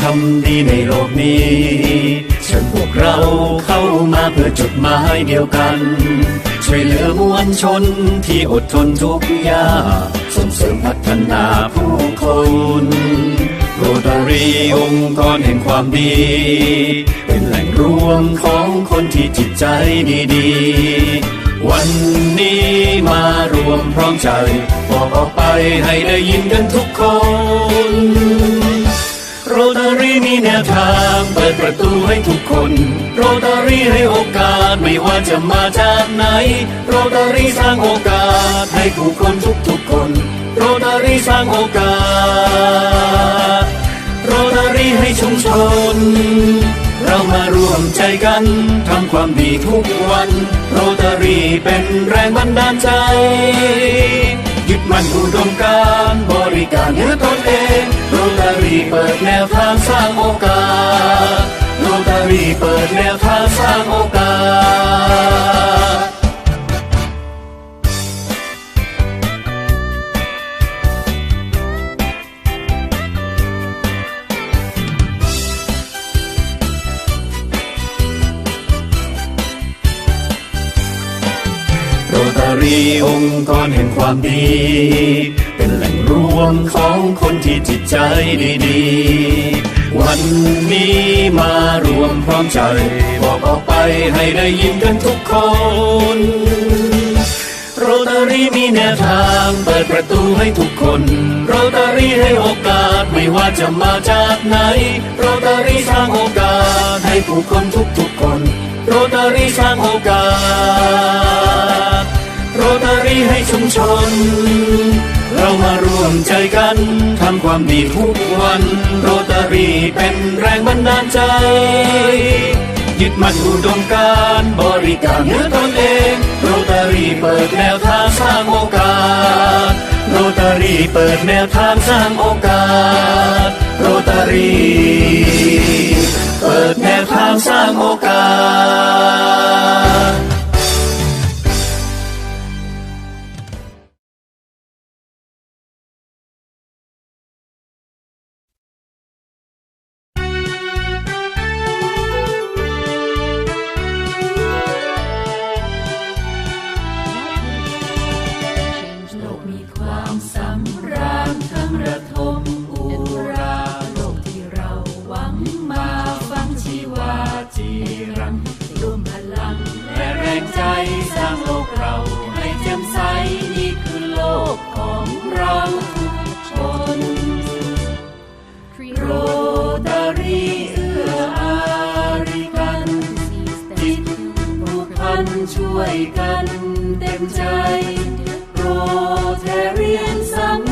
ทำดีในโลกนี้เชิญพวกเราเข้ามาเพื่อจุดหมายเดียวกัน ช่วยเหลือมวลชนที่อดทนทุกยากส่งเสริมพัฒนาผู้คนโรตารีองค์กรแห่งความดี เป็นแหล่งรวมของคนที่จิตใจดีๆ วันนี้มารวมพร้อมใจ บอกออกไปให้ได้ยินกันทุกคน โรตารีมีแนวทางเปิดประตูให้ทุกคน โรตารีให้โอกาสไม่ว่าจะมาจากไหน โรตารีสร้างโอกาสให้ผู้คนทุกๆคน โรตารีสร้างโอกาส โรตารีให้ชุมชน เรามารวมใจกันทำความดีทุกวัน โรตารีเป็นแรงบันดาลใจยึดมั่นอุดมการบริการเนือตนเอง รตารีเปิดแนวทางสร้างโอกาสโรตารีเปิดแนวทางสร้างโอกาสโรตารีองค์กรแห่งความดี เป็นแหล่งของคนที่จิตใจดีๆ วันนี้มารวมพร้อมใจ บอกออกไปให้ได้ยินกันทุกคนโรตารีมีแนวทางเปิดประตูให้ทุกคนโรตารีให้โอกาสไม่ว่าจะมาจากไหนโรตารีสร้างโอกาสให้ผู้คนทุกๆคนโรตารีสร้างโอกาส ให้ชุมชน เรามารวมใจกันทำความดีทุกวัน โรตารีเป็นแรงบันดาลใจ ยึดมั่นอุดมการบริการเนือตนเอง โรตารีเปิดแนวทางสร้างโอกาส โรตารีเปิดแนวทางสร้างโอกาส โรตารีเปิดแนวทางสร้างโอกาส วยกันเต็มใจโปรเทเรียนสัง